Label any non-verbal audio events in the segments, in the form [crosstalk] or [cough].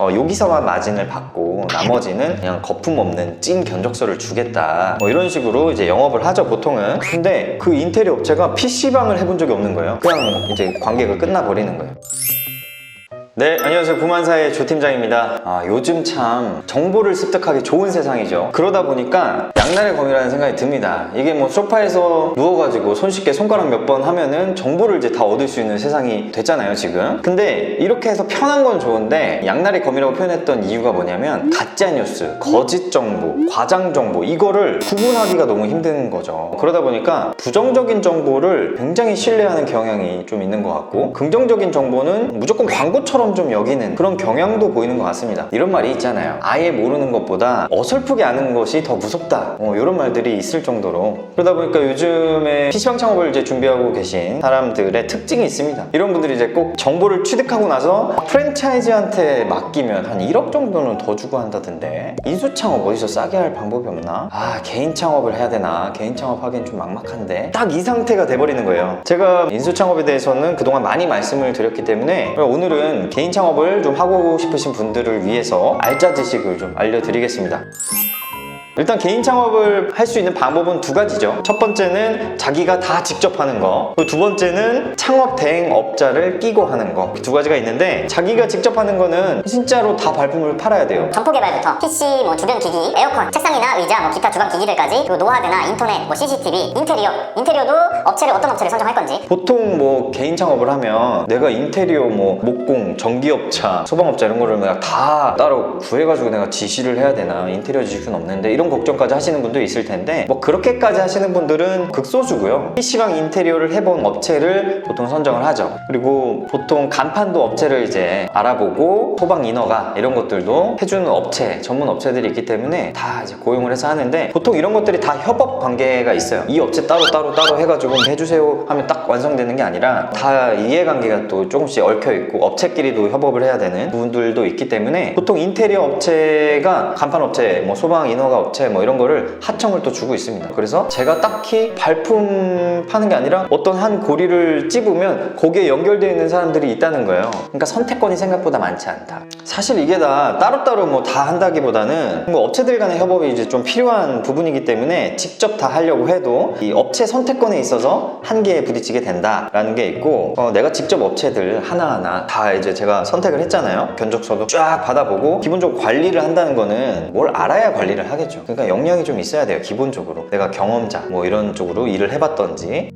어, 여기서만 마진을 받고 나머지는 그냥 거품 없는 찐 견적서를 주겠다. 뭐 이런 식으로 이제 영업을 하죠 보통은. 근데 그 인테리어 업체가 PC방을 해본 적이 없는 거예요. 그냥 이제 관계가 끝나버리는 거예요 네, 안녕하세요. 구만사의 조 팀장입니다. 아, 요즘 참 정보를 습득하기 좋은 세상이죠. 그러다 보니까 양날의 검이라는 생각이 듭니다. 이게 뭐 소파에서 누워가지고 손쉽게 손가락 몇 번 하면은 정보를 이제 다 얻을 수 있는 세상이 됐잖아요, 지금. 근데 이렇게 해서 편한 건 좋은데 양날의 검이라고 표현했던 이유가 뭐냐면 가짜 뉴스, 거짓 정보, 과장 정보 이거를 구분하기가 너무 힘든 거죠. 그러다 보니까 부정적인 정보를 굉장히 신뢰하는 경향이 좀 있는 것 같고 긍정적인 정보는 무조건 광고처럼 좀 여기는 그런 경향도 보이는 것 같습니다. 이런 말이 있잖아요. 아예 모르는 것보다 어설프게 아는 것이 더 무섭다. 어, 이런 말들이 있을 정도로 그러다 보니까 요즘에 PC방 창업을 이제 준비하고 계신 사람들의 특징이 있습니다. 이런 분들이 이제 꼭 정보를 취득하고 나서 프랜차이즈한테 맡기면 한 1억 정도는 더 주고 한다던데 인수 창업 어디서 싸게 할 방법이 없나? 아 개인 창업을 해야 되나? 개인 창업 하기엔 좀 막막한데 딱 이 상태가 돼버리는 거예요. 제가 인수 창업에 대해서는 그동안 많이 말씀을 드렸기 때문에 오늘은 개인 창업을 좀 하고 싶으신 분들을 위해서 알짜 지식을 좀 알려드리겠습니다. 일단 개인 창업을 할 수 있는 방법은 두 가지죠. 첫 번째는 자기가 다 직접 하는 거. 그리고 두 번째는 창업 대행업자를 끼고 하는 거. 두 가지가 있는데 자기가 직접 하는 거는 진짜로 다 발품을 팔아야 돼요. 점포 개발부터 PC, 뭐 주변 기기, 에어컨, 책상이나 의자, 뭐 기타 주방 기기들까지 그리고 노하드나 인터넷, 뭐 CCTV, 인테리어, 인테리어도 업체를 어떤 업체를 선정할 건지 보통 뭐 개인 창업을 하면 내가 인테리어 뭐 목공, 전기업자, 소방업자 이런 거를 다 따로 구해가지고 내가 지시를 해야 되나 인테리어 지식은 없는데 이런 걱정까지 하시는 분도 있을 텐데 뭐 그렇게까지 하시는 분들은 극소수고요. PC방 인테리어를 해본 업체를 보통 선정을 하죠. 그리고 보통 간판도 업체를 이제 알아보고 소방 인허가 이런 것들도 해주는 업체 전문 업체들이 있기 때문에 다 이제 고용을 해서 하는데 보통 이런 것들이 다 협업 관계가 있어요. 이 업체 따로 따로 따로 해가지고 해주세요 하면 딱 완성되는 게 아니라 다 이해관계가 또 조금씩 얽혀 있고 업체끼리도 협업을 해야 되는 부분들도 있기 때문에 보통 인테리어 업체가 간판 업체 뭐 소방 인허가 업체 뭐 이런 거를 하청을 또 주고 있습니다. 그래서 제가 딱히 발품 파는 게 아니라 어떤 한 고리를 찝으면 거기에 연결되어 있는 사람들이 있다는 거예요. 그러니까 선택권이 생각보다 많지 않다. 사실 이게 다 따로따로 뭐 다 한다기보다는 뭐 업체들 간의 협업이 이제 좀 필요한 부분이기 때문에 직접 다 하려고 해도 이 업체 선택권에 있어서 한계에 부딪히게 된다라는 게 있고 어, 내가 직접 업체들 하나하나 다 이제 제가 선택을 했잖아요. 견적서도 쫙 받아보고 기본적으로 관리를 한다는 거는 뭘 알아야 관리를 하겠죠 그러니까 역량이 좀 있어야 돼요 기본적으로. 내가 경험자 뭐 이런 쪽으로 일을 해봤던지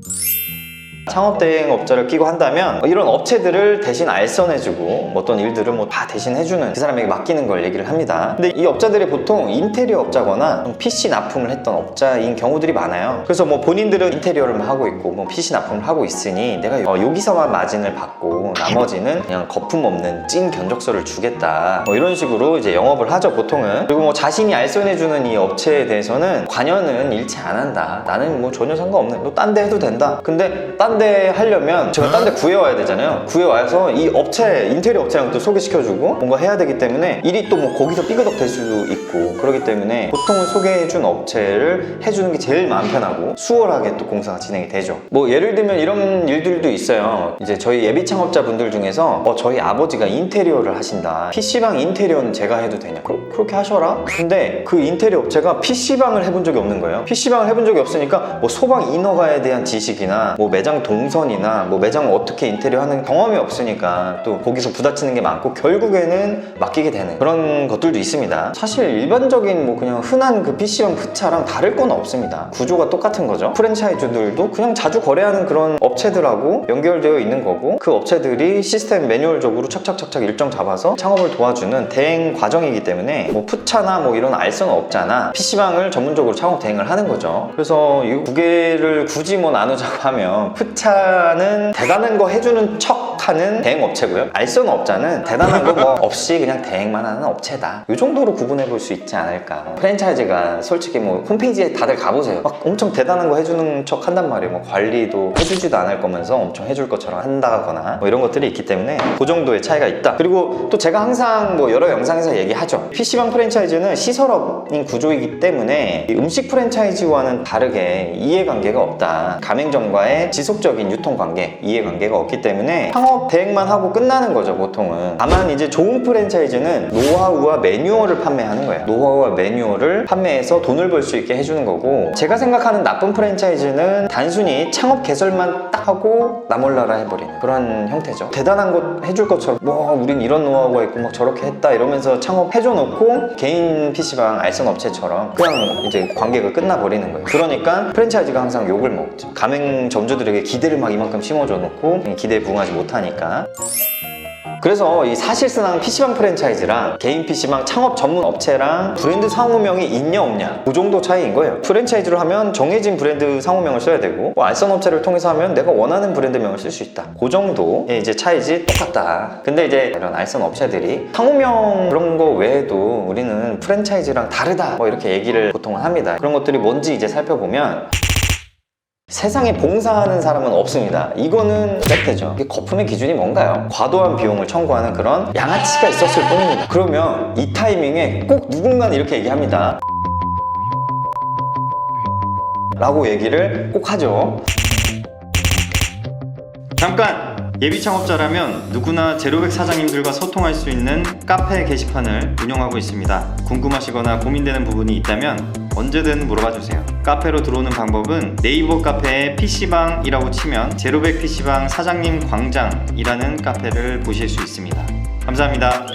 창업 대행 업자를 끼고 한다면 이런 업체들을 대신 알선해주고 뭐 어떤 일들을 뭐 다 대신 해주는 그 사람에게 맡기는 걸 얘기를 합니다. 근데 이 업자들이 보통 인테리어 업자거나 좀 PC 납품을 했던 업자인 경우들이 많아요. 그래서 뭐 본인들은 인테리어를 하고 있고 뭐 PC 납품을 하고 있으니 내가 어, 여기서만 마진을 받고 나머지는 그냥 거품 없는 찐 견적서를 주겠다. 뭐 이런 식으로 이제 영업을 하죠 보통은. 그리고 뭐 자신이 알선해주는 이 업체에 대해서는 관여는 일체 안 한다. 나는 뭐 전혀 상관없는. 너 딴 데 해도 된다. 근데 딴데 하려면 제가 딴 데 구해와야 되잖아요. 구해와서 이 업체 인테리어 업체랑 또 소개시켜주고 뭔가 해야 되기 때문에 일이 또 뭐 거기서 삐그덕 될 수도 있고 그렇기 때문에 보통은 소개해준 업체를 해주는 게 제일 마음 편하고 수월하게 또 공사가 진행이 되죠. 뭐 예를 들면 이런 일들도 있어요. 이제 저희 예비 창업자 분들 중에서 어, 저희 아버지가 인테리어를 하신다. PC방 인테리어는 제가 해도 되냐? 그, 그렇게 하셔라. 근데 그 인테리어 업체가 PC방을 해본 적이 없는 거예요. PC방을 해본 적이 없으니까 뭐 소방 인허가에 대한 지식이나 뭐 매장 동선이나 뭐 매장을 어떻게 인테리어 하는 경험이 없으니까 또 거기서 부딪히는 게 많고 결국에는 맡기게 되는 그런 것들도 있습니다. 사실 일반적인 뭐 그냥 흔한 그 PC방 흑차랑 다를 건 없습니다. 구조가 똑같은 거죠. 프랜차이즈들도 그냥 자주 거래하는 그런 업체들하고 연결되어 있는 거고 그 업체들이 시스템 매뉴얼적으로 착착착착 일정 잡아서 창업을 도와주는 대행 과정이기 때문에 뭐 푸차나 뭐 이런 알선 업자나 PC방을 전문적으로 창업 대행을 하는 거죠. 그래서 이 두 개를 굳이 뭐 나누자고 하면 푸 차는 대단한 거 해주는 척 하는 대행 업체고요. 알선 업자는 대단한 거 뭐 [laughs] 없이 그냥 대행만 하는 업체다. 이 정도로 구분해 볼 수 있지 않을까. 프랜차이즈가 솔직히 뭐 홈페이지에 다들 가보세요. 막 엄청 대단한 거 해주는 척 한단 말이에요. 뭐 관리도 해주지도 않을 거면서 엄청 해줄 것처럼 한다거나 뭐 이런 것들이 있기 때문에 그 정도의 차이가 있다. 그리고 또 제가 항상 뭐 여러 영상에서 얘기하죠. PC방 프랜차이즈는 시설업인 구조이기 때문에 이 음식 프랜차이즈와는 다르게 이해관계가 없다. 가맹점과의 지속적인 유통관계, 이해관계가 없기 때문에 창업 창업 대행만 하고 끝나는 거죠 보통은. 다만 이제 좋은 프랜차이즈는 노하우와 매뉴얼을 판매하는 거예요. 노하우와 매뉴얼을 판매해서 돈을 벌 수 있게 해주는 거고 제가 생각하는 나쁜 프랜차이즈는 단순히 창업 개설만 딱 하고 나몰라라 해버리는 그런 형태죠. 대단한 것 해줄 것처럼 뭐 우린 이런 노하우가 있고 막 저렇게 했다 이러면서 창업 해줘 놓고 개인 PC방 알선 업체처럼 그냥 이제 관계가 끝나버리는 거예요. 그러니까 프랜차이즈가 항상 욕을 먹죠. 가맹 점주들에게 기대를 막 이만큼 심어줘 놓고 기대에 부응하지 못하니 까. 그래서 이 사실상 PC방 프랜차이즈랑 개인 PC방 창업 전문 업체랑 브랜드 상호명이 있냐 없냐 그 정도 차이인 거예요. 프랜차이즈로 하면 정해진 브랜드 상호명을 써야 되고 뭐 알선 업체를 통해서 하면 내가 원하는 브랜드명을 쓸 수 있다. 그 정도의 이제 차이지 똑같다. 근데 이제 이런 알선 업체들이 상호명 그런 거 외에도 우리는 프랜차이즈랑 다르다. 뭐 이렇게 얘기를 보통 합니다. 그런 것들이 뭔지 이제 살펴보면 세상에 봉사하는 사람은 없습니다. 이거는. 이게 거품의 기준이 뭔가요? 과도한 비용을 청구하는 그런 양아치가 있었을 뿐입니다. 그러면 이 타이밍에 꼭 누군가는 이렇게 얘기합니다. 라고 얘기를 꼭 하죠. 잠깐! 예비 창업자라면 누구나 제로백 사장님들과 소통할 수 있는 카페 게시판을 운영하고 있습니다. 궁금하시거나 고민되는 부분이 있다면 언제든 물어봐 주세요. 카페로 들어오는 방법은 네이버 카페에 PC방이라고 치면 제로백 PC방 사장님 광장이라는 카페를 보실 수 있습니다. 감사합니다.